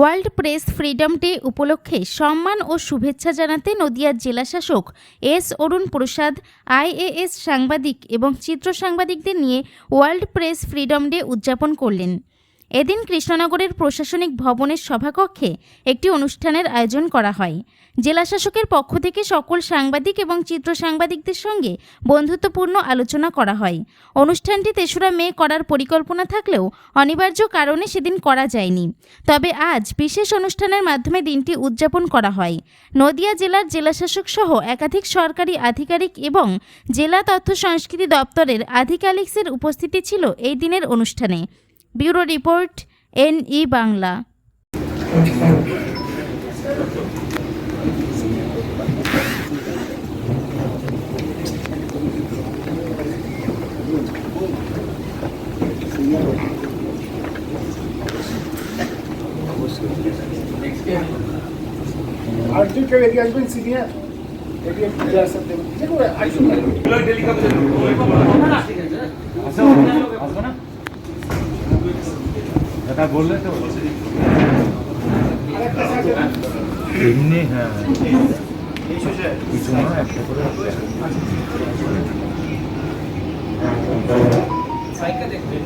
World press freedom day উপলক্ষে সম্মান ও শুভেচ্ছা জানাতে নদিয়ার জেলাশাসক এস অরুণ প্রসাদ, আইএএস সাংবাদিক এবং চিত্র সাংবাদিকদের নিয়ে ওয়ার্ল্ড প্রেস ফ্রিডম ডে উদযাপন করলেন। এদিন কৃষ্ণনগরের প্রশাসনিক ভবনের সভাকক্ষে একটি অনুষ্ঠানের আয়োজন করা হয়। জেলাশাসকের পক্ষ থেকে সকল সাংবাদিক এবং চিত্র সাংবাদিকদের সঙ্গে বন্ধুত্বপূর্ণ আলোচনা করা হয়। অনুষ্ঠানটি তেসরা মে করার পরিকল্পনা থাকলেও অনিবার্য কারণে সেদিন করা যায়নি। তবে আজ বিশেষ অনুষ্ঠানের মাধ্যমে দিনটি উদযাপন করা হয়। নদিয়া জেলার জেলাশাসক সহ একাধিক সরকারি আধিকারিক এবং জেলা তথ্য সংস্কৃতি দপ্তরের আধিকারিকসের উপস্থিতি ছিল এই দিনের অনুষ্ঠানে। Bureau report, NE Bangla. আর তুই কেউ এগিয়ে আসবেন সিনিয়র এগিয়ে একটু আসতে দেবেন যে করে আসুন এটা বললে তো? এমনি হ্যাঁ। কিছু না একটা করে দেখবেন